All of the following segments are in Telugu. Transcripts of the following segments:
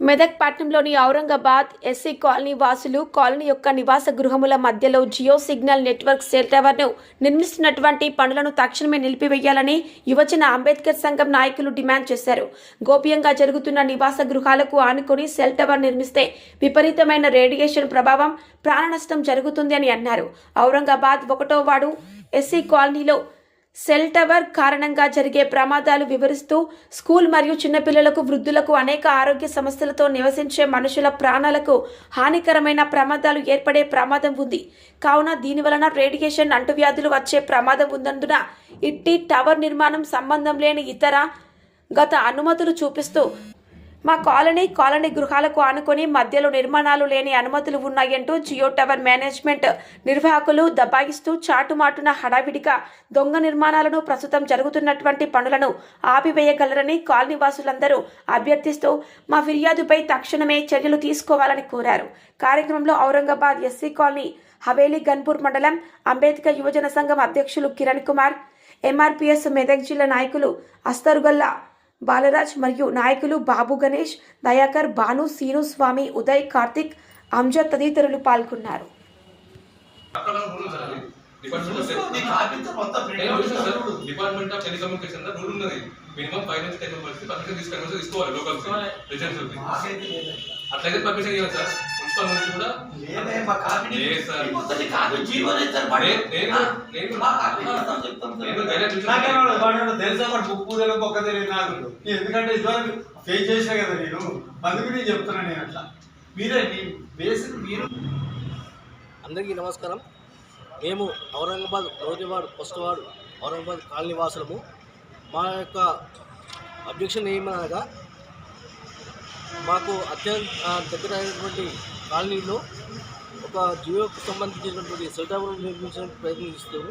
మెదక్ పట్టణంలోని ఔరంగాబాద్ ఎస్సీ కాలనీ వాసులు కాలనీ యొక్క నివాస గృహముల మధ్యలో జియో సిగ్నల్ నెట్వర్క్ సెల్ టవర్ను నిర్మిస్తున్నటువంటి పనులను తక్షణమే నిలిపివేయాలని యువజన అంబేద్కర్ సంఘం నాయకులు డిమాండ్ చేశారు. గోప్యంగా జరుగుతున్న నివాస గృహాలకు ఆనుకొని సెల్ టవర్ నిర్మిస్తే విపరీతమైన రేడియేషన్ ప్రభావం ప్రాణ నష్టం జరుగుతుంది అని అన్నారు. ఔరంగాబాద్ ఒకటో వాడు ఎస్సీ కాలనీలో సెల్ టవర్ కారణంగా జరిగే ప్రమాదాలు వివరిస్తూ స్కూల్ మరియు చిన్నపిల్లలకు వృద్ధులకు అనేక ఆరోగ్య సమస్యలతో నివసించే మనుషుల ప్రాణాలకు హానికరమైన ప్రమాదాలు ఏర్పడే ప్రమాదం ఉంది. కావున దీని వలన రేడియేషన్ అంటువ్యాధులు వచ్చే ప్రమాదం ఉన్నందున ఇట్టి టవర్ నిర్మాణం సంబంధం లేని ఇతర గత అనుమతులు చూపిస్తూ మా కాలనీ కాలనీ గృహాలకు ఆనుకొని మధ్యలో నిర్మాణాలు లేని అనుమతులు ఉన్నాయంటూ జియో టవర్ మేనేజ్మెంట్ నిర్వాహకులు దబాయిస్తూ చాటుమాటున హడావిడిగా దొంగ నిర్మాణాలను ప్రస్తుతం జరుగుతున్నటువంటి పనులను ఆపివేయగలరని కాలనీ వాసులందరూ అభ్యర్థిస్తూ మా ఫిర్యాదుపై తక్షణమే చర్యలు తీసుకోవాలని కోరారు. కార్యక్రమంలో ఔరంగాబాద్ ఎస్సీ కాలనీ హవేలీ గన్పూర్ మండలం అంబేద్కర్ యువజన సంఘం అధ్యక్షులు కిరణ్ కుమార్ ఎంఆర్పిఎస్ మెదక్ జిల్లా నాయకులు అస్తరుగల్లా బాలరాజ్ మరియు నాయకులు బాబు గణేష్ దయాకర్ భాను సీను స్వామి ఉదయ్ కార్తిక్ అంజద్ తదితరులు పాల్గొన్నారు. డిపార్ట్మెంట్ ఆఫ్ టెలికమ్యూనికేషన్ రూల్ ఉన్నది మినిమం ఫైవ్ నుంచి టెన్ మెంబర్స్ పర్మిషన్ తీసుకోవాలి లోకల్. అట్లయితే పర్మిషన్ ఇవ్వాలి సార్ కూడా లేదే, మా కాపీ నేను- నేను- మా కాపీ ఇస్తాం చెప్తాం. నేను. నాకేమో వాడు తెలుసా బుక్ తెలియదు ఒక్క తెలియదు నాకు. ఎందుకంటే ఇదివరకు ఫేస్ చేసా కదా నేను. అందుకు నేను చెప్తున్నాను నేను అట్లా. మీరే మీ బేసిక్ మీరు. అందరికీ నమస్కారం. మేము ఔరంగాబాద్ మొదటి ward first ward Aurangabad colony వాసులము. మా యొక్క అబ్జెక్షన్ ఏమనగా మాకు అత్యంత దగ్గర అయినటువంటి కాలనీలో ఒక జియోకు సంబంధించినటువంటి సెల్ టవర్ నిర్మించడానికి ప్రయత్నిస్తారు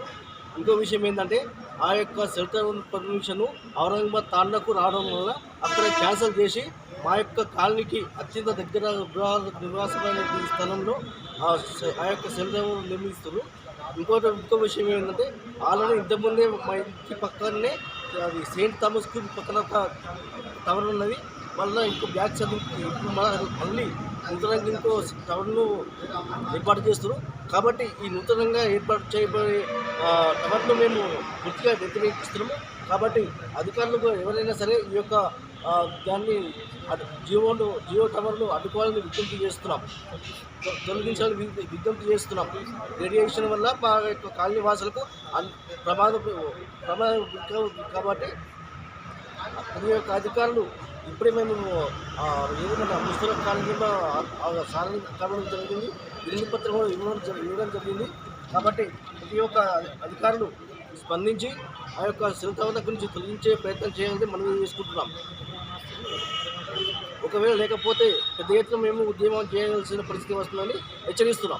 ఇంకో విషయం ఏంటంటే ఆ యొక్క సెల్ టవర్ పర్మిషన్ ఔరంగాబాద్ తాండకు రావడం వల్ల అక్కడ క్యాన్సిల్ చేసి మా యొక్క కాలనీకి అత్యంత దగ్గర నివాసమైన స్థలంలో ఆ ఆ యొక్క సెల్ టవర్ నిర్మిస్తారు ఇంకోటి ఇంకో విషయం ఏంటంటే ఆల్రెడీ ఇంతకుముందే మా ఇంటి పక్కనే అది సెయింట్ థామస్ స్కూల్ పక్కన ఒక టవర్ ఉన్నది. మళ్ళీ ఇంకో బ్యాచ్ చదువు ఇప్పుడు మళ్ళీ నూతనంగా ఇంకో టవర్ను ఏర్పాటు చేస్తారు కాబట్టి ఈ నూతనంగా ఏర్పాటు చేయబడే టవర్ను మేము పూర్తిగా వ్యతిరేకిస్తున్నాము. కాబట్టి అధికారులకు ఎవరైనా సరే ఈ యొక్క దాన్ని జియోను జియో టవర్ను అడ్డుకోవాలని విజ్ఞప్తి చేస్తున్నాం. తొలగించాలని విజ్ఞప్తి చేస్తున్నాం. రేడియేషన్ వల్ల మా యొక్క కాలనీ వాసులకు ప్రమాద ప్రమాదం ప్రమాదం కాబట్టి ఈ యొక్క అధికారులు ఇప్పుడే మేము ఆ, ఏదైనా ముస్తర కాలనీలో సాధన కావడం జరిగింది. వినతి పత్రం కూడా ఇవ్వడం జరి- ఇవ్వడం జరిగింది. కాబట్టి ప్రతి ఒక్క అధికారులు స్పందించి ఆ యొక్క శిల్తవత గురించి తొలగించే ప్రయత్నం చేయాలని మనం చేసుకుంటున్నాం. ఒకవేళ లేకపోతే పెద్ద ఎత్తున మేము ఉద్యమం చేయాల్సిన పరిస్థితి వస్తుందని హెచ్చరిస్తున్నాం.